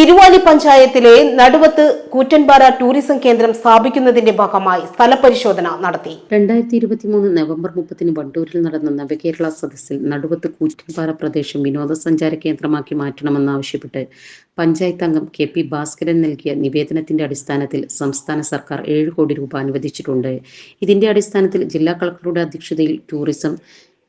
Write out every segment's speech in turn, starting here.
തിരുവാലി പഞ്ചായത്തിലെ നടുവത്ത് കൂറ്റൻപാറ ടൂറിസം കേന്ദ്രം സ്ഥാപിക്കുന്നതിന്റെ ഭാഗമായി സ്ഥലപരിശോധന നടത്തി. രണ്ടായിരത്തി ഇരുപത്തിമൂന്ന് നവംബർ മുപ്പത്തിന് വണ്ടൂരിൽ നടന്ന നവകേരള സദസ്സിൽ നടുവത്ത് കൂറ്റൻപാറ പ്രദേശം വിനോദസഞ്ചാര കേന്ദ്രമാക്കി മാറ്റണമെന്നാവശ്യപ്പെട്ട് പഞ്ചായത്ത് അംഗം കെ പി ഭാസ്കരൻ നൽകിയ നിവേദനത്തിന്റെ അടിസ്ഥാനത്തിൽ സംസ്ഥാന സർക്കാർ ഏഴ് കോടി രൂപ അനുവദിച്ചിട്ടുണ്ട്. ഇതിന്റെ അടിസ്ഥാനത്തിൽ ജില്ലാ കളക്ടറുടെ അധ്യക്ഷതയിൽ tourism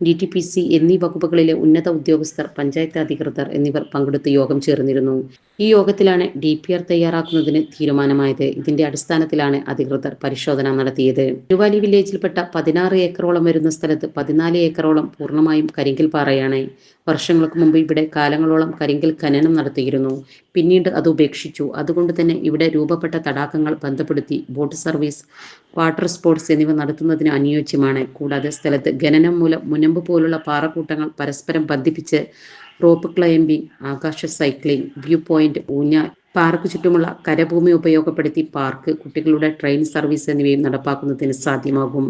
D T P C എന്നീ വകുപ്പുകളിലെ ഉന്നത ഉദ്യോഗസ്ഥർ പഞ്ചായത്ത് അധികൃതർ എന്നിവർ പങ്കെടുത്ത് യോഗം ചേർന്നിരുന്നു. ഈ യോഗത്തിലാണ് ഡി പി ആർ തയ്യാറാക്കുന്നതിന് തീരുമാനമായത്. ഇതിന്റെ അടിസ്ഥാനത്തിലാണ് അധികൃതർ പരിശോധന നടത്തിയത്. തിരുവാലി വില്ലേജിൽപ്പെട്ട പതിനാറ് ഏക്കറോളം വരുന്ന സ്ഥലത്ത് പതിനാല് ഏക്കറോളം പൂർണമായും കരിങ്കൽ പാറയാണ് വർഷങ്ങൾക്ക് മുമ്പ് ഇവിടെ കാലങ്ങളോളം കരിങ്കൽ ഖനനം നടത്തിയിരുന്നു. പിന്നീട് അത് ഉപേക്ഷിച്ചു. അതുകൊണ്ട് തന്നെ ഇവിടെ രൂപപ്പെട്ട തടാകങ്ങൾ ബന്ധപ്പെടുത്തി ബോട്ട് സർവീസ് വാട്ടർ സ്പോർട്സ് എന്നിവ നടത്തുന്നതിന് അനുയോജ്യമാണ്. കൂടാതെ സ്ഥലത്ത് ഖനനം മൂലം മുനമ്പ് പോലുള്ള പാറക്കൂട്ടങ്ങൾ പരസ്പരം ബന്ധിപ്പിച്ച് റോപ്പ് ക്ലൈംബിംഗ് ആകാശ സൈക്ലിംഗ് വ്യൂ പോയിന്റ് ഊഞ്ഞാൽ പാർക്ക് ചുറ്റുമുള്ള കരഭൂമി ഉപയോഗപ്പെടുത്തി പാർക്ക് കുട്ടികളുടെ ട്രെയിൻ സർവീസ് എന്നിവയും നടപ്പാക്കുന്നതിന് സാധ്യമാകും.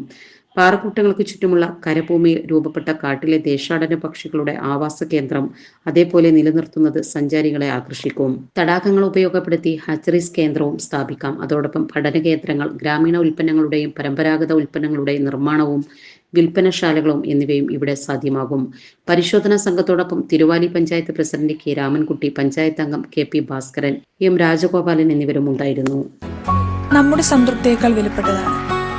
പാറക്കൂട്ടങ്ങൾക്ക് ചുറ്റുമുള്ള കരഭൂമിയിൽ രൂപപ്പെട്ട കാട്ടിലെ ദേശാടന പക്ഷികളുടെ ആവാസ കേന്ദ്രം അതേപോലെ നിലനിർത്തുന്നത് സഞ്ചാരികളെ ആകർഷിക്കും. തടാകങ്ങൾ ഉപയോഗപ്പെടുത്തി ഹാച്ചറീസ് കേന്ദ്രവും സ്ഥാപിക്കാം. അതോടൊപ്പം പഠന കേന്ദ്രങ്ങൾ ഗ്രാമീണ ഉൽപ്പന്നങ്ങളുടെയും പരമ്പരാഗത ഉൽപ്പന്നങ്ങളുടെയും നിർമ്മാണവും വിൽപ്പനശാലകളും എന്നിവയും ഇവിടെ സാധ്യമാകും. പരിശോധനാ സംഘത്തോടൊപ്പം തിരുവാലി പഞ്ചായത്ത് പ്രസിഡന്റ് കെ. രാമൻകുട്ടി പഞ്ചായത്ത് അംഗം K. P. Bhaskaran M. Rajagopalan എന്നിവരും ഉണ്ടായിരുന്നു. നമ്മുടെ സംതൃപ്തിയേക്കാൾ വിലപ്പെട്ടതാണ്.